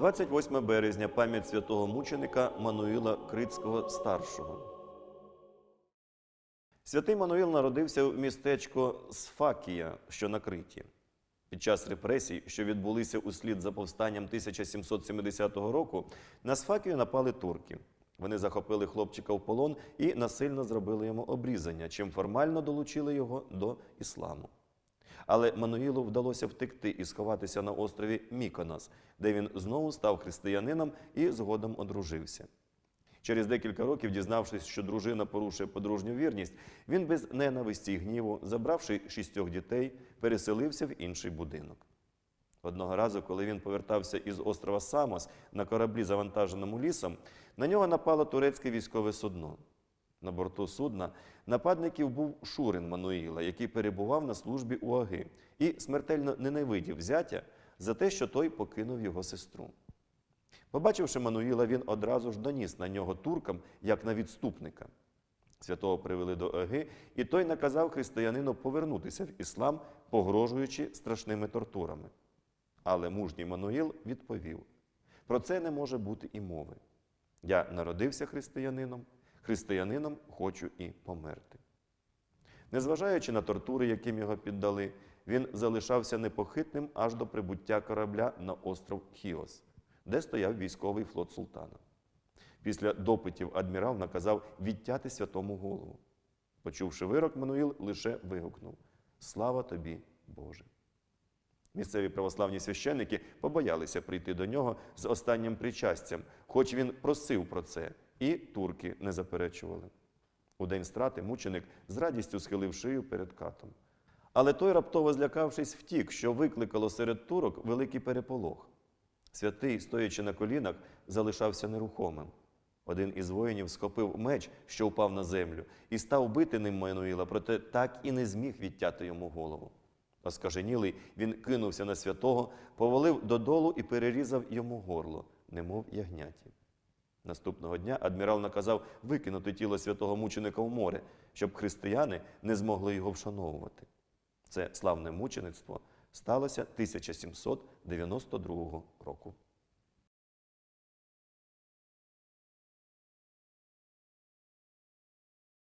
28 березня пам'ять святого мученика Мануїла Крицького старшого. Святий Мануїл народився в містечко Сфакія, що на Криті. Під час репресій, що відбулися услід за повстанням 1770 року, на Сфакію напали турки. Вони захопили хлопчика в полон і насильно зробили йому обрізання, чим формально долучили його до ісламу. Але Мануїлу вдалося втекти і сховатися на острові Міконос, де він знову став християнином і згодом одружився. Через декілька років, дізнавшись, що дружина порушує подружню вірність, він без ненависті й гніву, забравши шістьох дітей, переселився в інший будинок. Одного разу, коли він повертався із острова Самос на кораблі, завантаженому лісом, на нього напало турецьке військове судно. На борту судна нападників був Шурин Мануїла, який перебував на службі у Аги, і смертельно ненавидів зятя за те, що той покинув його сестру. Побачивши Мануїла, він одразу ж доніс на нього туркам, як на відступника. Святого привели до Аги, і той наказав християнину повернутися в іслам, погрожуючи страшними тортурами. Але мужній Мануїл відповів: про це не може бути і мови. Я народився християнином, християнином хочу і померти. Незважаючи на тортури, яким його піддали, він залишався непохитним аж до прибуття корабля на остров Хіос, де стояв військовий флот султана. Після допитів адмірал наказав відтяти святому голову. Почувши вирок, Мануїл лише вигукнув: Слава тобі, Боже! Місцеві православні священники побоялися прийти до нього з останнім причастям, хоч він просив про це, і турки не заперечували. У день страти мученик з радістю схилив шию перед катом. Але той, раптово злякавшись, втік, що викликало серед турок великий переполох. Святий, стоячи на колінах, залишався нерухомим. Один із воїнів схопив меч, що впав на землю, і став бити ним Мануїла, проте так і не зміг відтяти йому голову. Оскаженілий, він кинувся на святого, повалив додолу і перерізав йому горло, немов ягняті. Наступного дня адмірал наказав викинути тіло святого мученика в море, щоб християни не змогли його вшановувати. Це славне мучеництво сталося 1792 року.